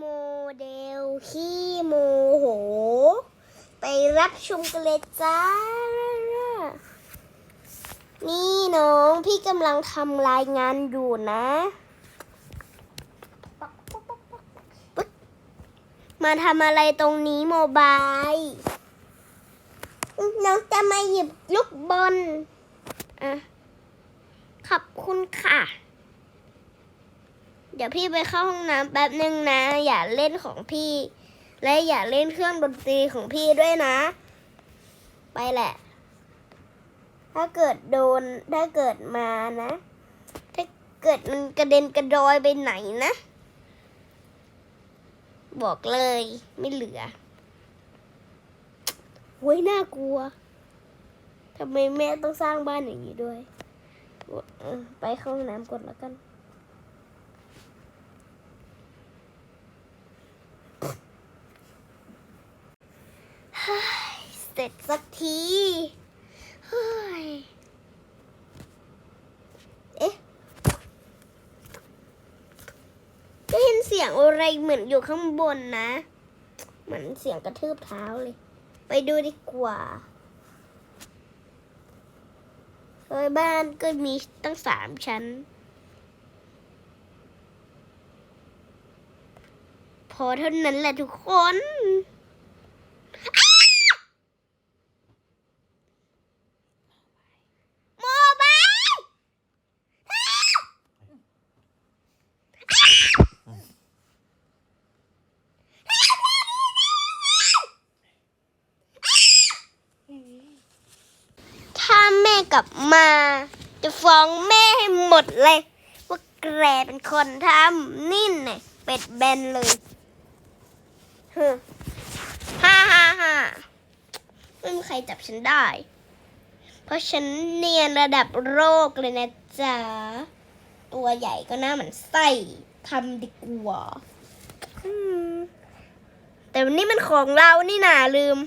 โมเดลขี้โมโห ไปรับชมกันเลยจ้า นี่น้องพี่กำลังทำรายงานอยู่นะ มาทำอะไรตรงนี้โมบายน้องจะมาหยิบลูกบอลอะขอบคุณค่ะ เดี๋ยวพี่ไปเข้าห้องน้ำแป๊บนึงนะ อย่าเล่นของพี่ และอย่าเล่นเครื่องดนตรีของพี่ด้วยนะ ไปแหละ ถ้าเกิดโดนถ้าเกิดมานะ ถ้าเกิดมันกระเด็นกระดอยไปไหนนะ บอกเลยไม่เหลือโว้ยน่ากลัวทำไมแม่ต้องสร้างบ้านอย่างนี้ด้วย ไปเข้าห้องน้ำก่อนแล้วกัน เฮ้ยเสร็จสักทีเฮ้ยเอ๊ะก็เห็นเสียง อยู่ข้างบนนะ เหมือนเสียงกระทืบเท้าเลย ไปดูดีกว่าเฮ้ยบ้านก็มีตั้งสามชั้น พอเท่านั้นแหละทุกคน โมบายถ้าแม่ กลับมา จะฟ้องแม่ให้หมดเลย ว่าแกเป็นคนทำนิ่นเนี่ยเป็ดแบนเลยฮึฮ่าฮ่าฮ่าไม่มีใครจับฉันได้ เพราะฉันเนียนระดับโลกเลยนะจ๊ะ ตัวใหญ่ก็น่าเหมือนไส้ทำดีกว่าแต่วันนี้มันของเรานี่นาลืม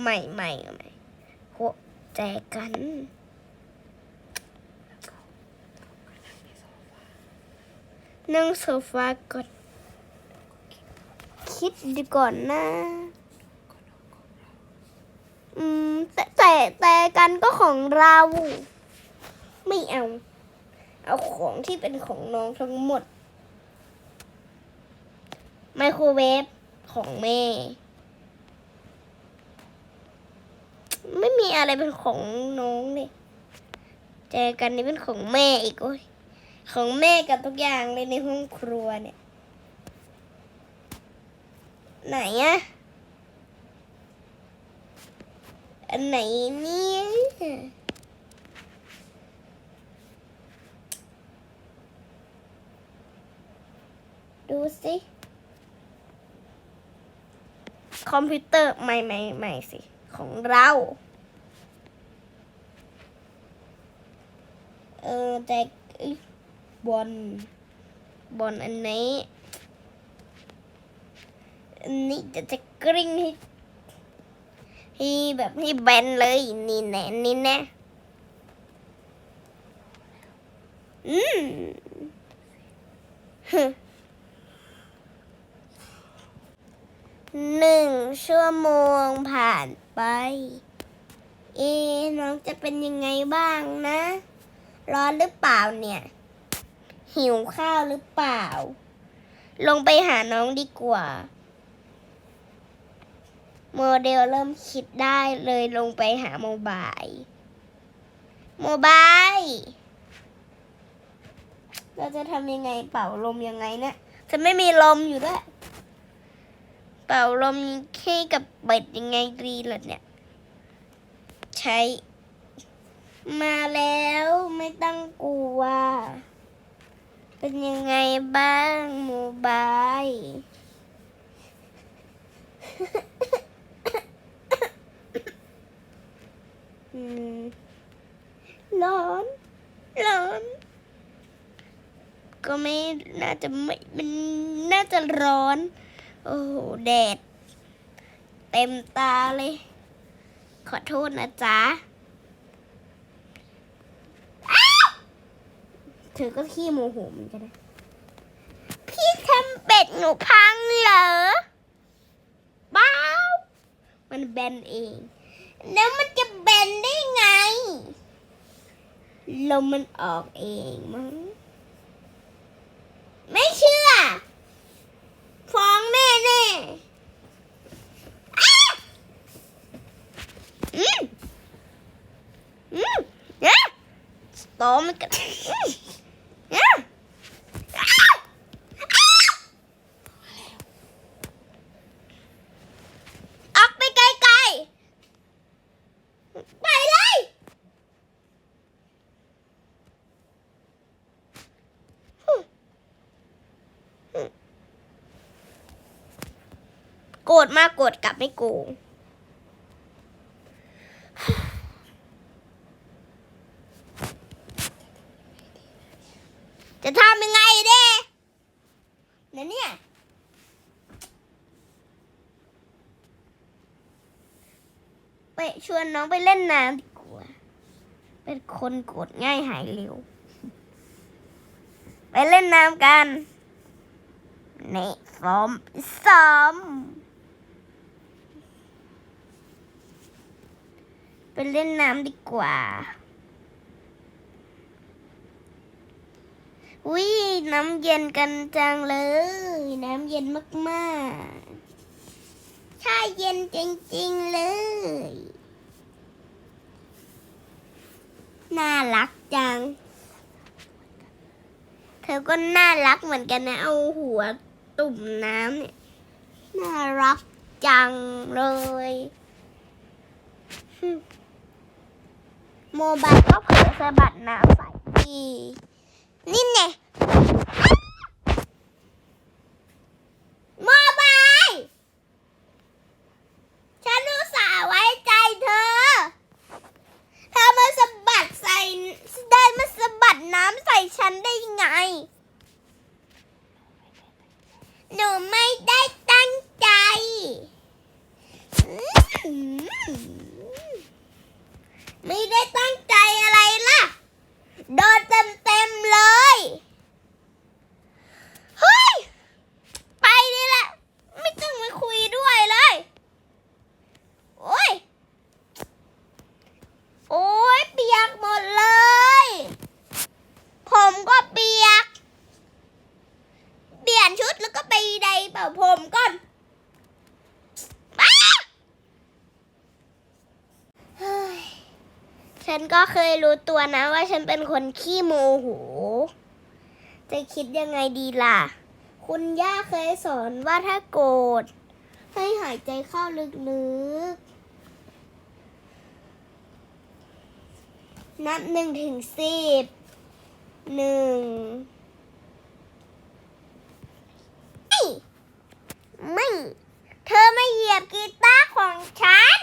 ใหม่ใหม่ใหม่ จกันนั่งโซฟาก่อนคิดดีก่อนนะ อืม แต่แต่แต่กันก็ของเรา ไม่เอา เอาของที่เป็นของน้องทั้งหมด ไมโครเวฟของแม่ ไม่มีอะไรเป็นของน้องเลยแจกันนี่เป็นของแม่อีกโอ้ยของแม่กับทุกอย่างเลยในห้องครัวเนี่ย ไหนอะอันไหนเนี่ยดูสิ คอมพิวเตอร์ใหม่ใหม่ใหม่สิ ของเรา เออแต่บอลบอลอันนี้อันนี้จะจะกริ้งให้ให้แบบให้แบนเลยนี่แน่นี่แน่อืมหนึ่งชั่วโมงผ่าน ไป เอ๊ะน้องจะเป็นยังไงบ้างนะ ร้อนหรือเปล่าเนี่ย หิวข้าวหรือเปล่า ลงไปหาน้องดีกว่า โมเดลเริ่มคิดได้เลยลงไปหาโมบาย โมบายเราจะทำยังไงเป่าลมยังไงเนี่ยจะไม่มีลมอยู่ด้วย เป่าลมให้กับเบ็ดยังไงดีล่ะเนี่ย ใช้ มาแล้วไม่ต้องกลัว เป็นยังไงบ้างโมบายอืมร้อนร้อนก็ไม่น่าจะไม่มันน่าจะร้อน โอ้โหแดด เต็มตาเลย ขอโทษนะจ๊ะเธอก็ขี้โมโหเหมือนกันนะพี่ทำเป็ดหนูพังเหรอบ้ามันแบนเอง แล้วมันจะแบนได้ไงลมมันออกเองมั้ง ไม่เชื่อ ฟ้องแม่แน่อ้าอืมอืมอะ สตอมันกันอืมอะอ้าอ้าออกไปไกลๆ ไปเลย โกรธมากโกรธกลับไม่โกง จะทำยังไงเด้นะเนี่ย ไปชวนน้องไปเล่นน้ำดีกว่า เป็นคนโกรธง่ายหายเร็ว ไปเล่นน้ำกันนี่ซ้อมซ้อมไปเล่นน้ำดีกว่าอุ้ยน้ำเย็นกันจังเลย น้ำเย็นมากๆ ช่เย็นจริงๆเลย น่ารักจัง เธอก็น่ารักเหมือนกันนะ เอาหัวตุ่มน้ำเนี่ย น่ารักจังเลยโมบายก็เผลอสะบัดน้ำใส่ดีนี่ไงมบายฉันรู้สาห์ไว้ใจเธอ เธอมาสะบัดใส่ได้มาสะบัดน้ำใส่ฉันได้ยังไง หนูไม่ได้ตั้งใจอืมไม่ได้ตั้งใจอะไรล่ะ โดนเต็มเต็มๆเลย เฮ้ย ไปนี่แหละ ไม่ต้องมาคุยด้วยเลย โอ้ย โอ้ยเปียกหมดเลย ผมก็เปียก เปลี่ยนชุดแล้วก็ไปใดเป่าผมก่อนอ้าเฮ้ย ฉันก็เคยรู้ตัวนะว่าฉันเป็นคนขี้โมโห จะคิดยังไงดีล่ะ คุณย่าเคยสอนว่าถ้าโกรธให้หายใจเข้าลึกๆ นับหนึ่งถึงสิบ หนึ่ง ไม่ไม่เธอไม่เหยียบกีตาร์ของฉัน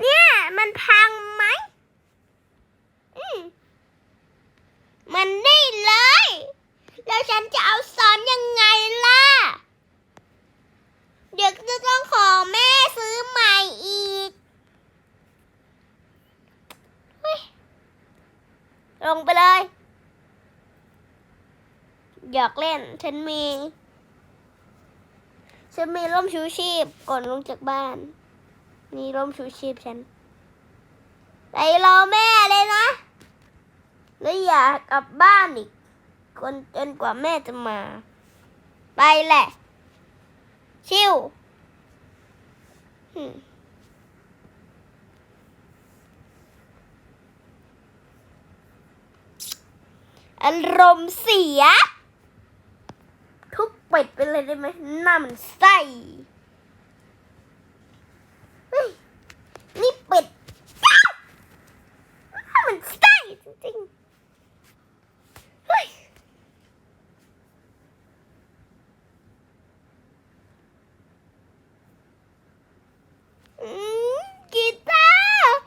เนี่ย มันพังไหมอืมมันนี่เลย แล้วฉันจะเอาซ้อนยังไงล่ะ เดี๋ยวจะต้องขอแม่ซื้อใหม่อีกเฮ้ยลงไปเลย อ ยากเล่น ฉันมี ฉันมีร่มชูชีพก่อนลงจากบ้าน มีร่มชูชีพฉันไปรอแม่เลยนะ แล้วอยากกลับบ้านอีกคนจนกว่าแม่จะมา ไปแหละ ชิวอืมอารมณ์เสีย เป็ดไปเลยได้ไหมหน้ามันไส้เฮ้ยนี่เป็ดอ้าวหน้ามันไส้จริงๆเฮ้ยอืมกีตาร์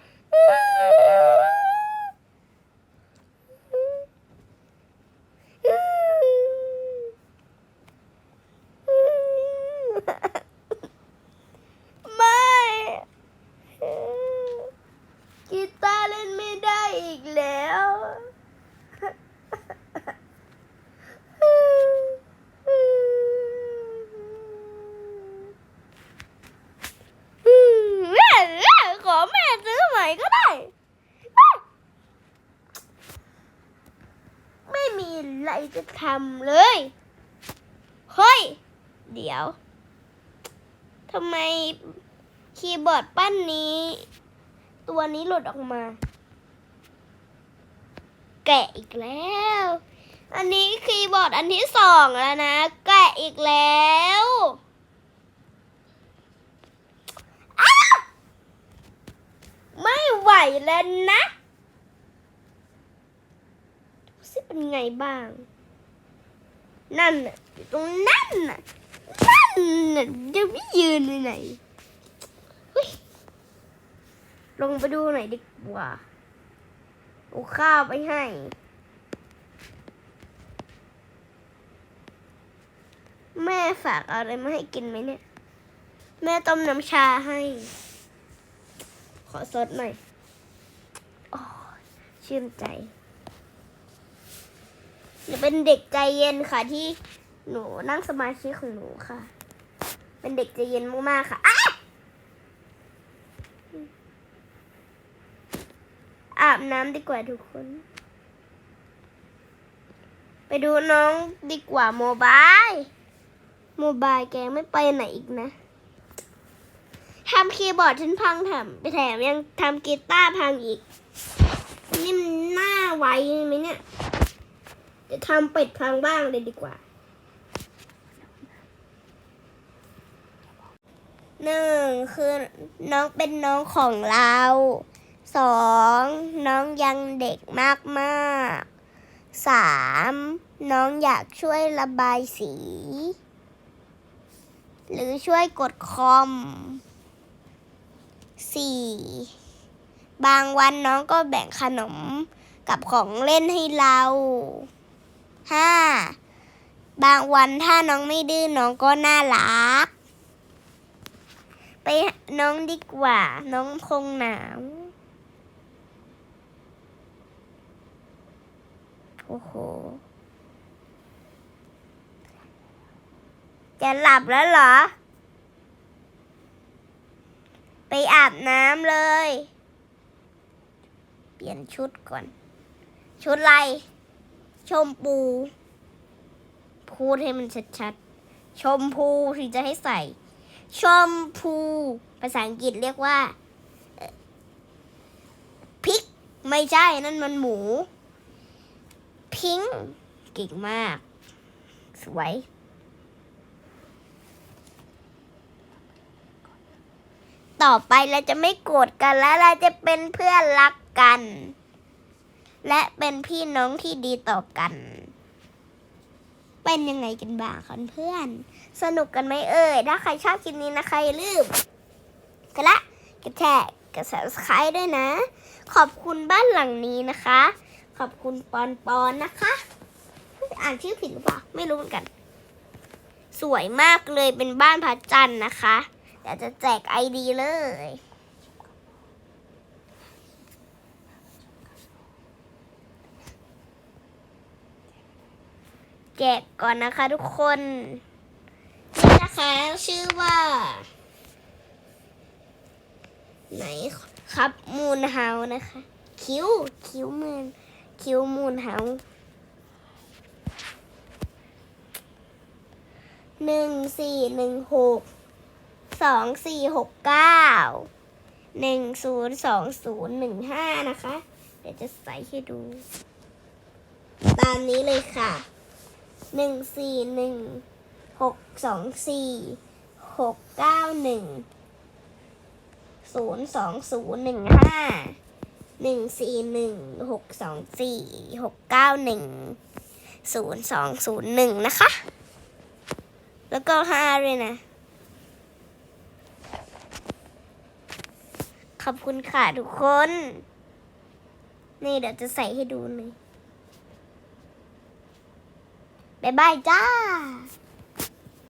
ทำเลย เฮ้ย เดี๋ยวทำไมคีย์บอร์ดปั้นนี้ ตัวนี้หลุดออกมา แกะอีกแล้ว อันนี้คีย์บอร์ดอันที่สองแล้วนะ แกะอีกแล้วไม่ไหวแล้วนะดูสิ เป็นไงบ้าง นั่นน่ะตรงนั่นน่ะนั่นน่ะจะไม่ยืนเลยไหนลงไปดูหน่อยดีกว่าเอาข้าวไปให้ แม่ฝากอะไรมาให้กินไหมเนี่ย แม่ต้มน้ำชาให้ ขอสดหน่อย โอ้ยชื่นใจ หนูเป็นเด็กใจเย็นค่ะที่หนูนั่งสมาธิของหนูค่ะ เป็นเด็กใจเย็นมากๆค่ะอ้าอาบน้ำดีกว่าทุกคน ไปดูน้องดีกว่าโมบายโมบายแกไม่ไปไหนอีกนะทำคีย์บอร์ดฉันพังแถมไปแถมยังทำกีตาร์พังอีก นี่มันน่าไวไหมเนี่ย จะทำเป็ดพังบ้างเลยดีกว่าหนึ่งคือน้องเป็นน้องของเราสองน้องยังเด็กมากมากๆสามน้องอยากช่วยระบายสี หรือช่วยกดคอมสี่บางวันน้องก็แบ่งขนมกับของเล่นให้เรา ห้าบางวันถ้าน้องไม่ดื้อน้องก็น่ารัก ไปน้องดีกว่า น้องคงหนาวโอ้โห จะหลับแล้วเหรอ ไปอาบน้ำเลย เปลี่ยนชุดก่อน ชุดอะไร ชมพู พูดให้มันชัดๆ ชมพูที่จะให้ใส่ ชมพู ภาษาอังกฤษเรียกว่าพิก ไม่ใช่นั่นมันหมู พิงค์เก่งมาก สวย ต่อไปเราจะไม่โกรธกันแล้วเราจะเป็นเพื่อนรักกัน และเป็นพี่น้องที่ดีต่อกัน เป็นยังไงกันบ้างคะเพื่อน สนุกกันไหมเอ่ย ถ้าใครชอบคลิปนี้นะคะอย่าลืมกดละกดแชร์กด subscribe ด้วยนะ ขอบคุณบ้านหลังนี้นะคะ ขอบคุณปอนปอนนะคะ อ่านชื่อผิดหรือเปล่า ไม่รู้เหมือนกัน สวยมากเลยเป็นบ้านพระจันทร์นะคะเดี๋ยวจะแจกไอดีเลย แจกก่อนนะคะทุกคนนี่นะคะชื่อว่า ไหนครับมูนเฮานะคะ คิ้วคิ้วมูนคิ้วมูนเฮาหนึ่งสี่หนึ่งหกสองสี่หกเก้าหนึ่งศูนย์สองศูนย์หนึ่งห้านะคะ เดี๋ยวจะใส่ให้ดู ตามนี้เลยค่ะ หนึ่งสี่หนึ่งหกสองสี่หกเก้าหนึ่งศูนย์สองศูนย์หนึ่งห้าหนึ่งสี่หนึ่งหกสองสี่หกเก้าหนึ่งศูนย์สองศูนย์หนึ่งนะคะ แล้วก็ห้าเลยนะ ขอบคุณค่ะทุกคน นี่เดี๋ยวจะใส่ให้ดูเลย บ๊ายบายจ้า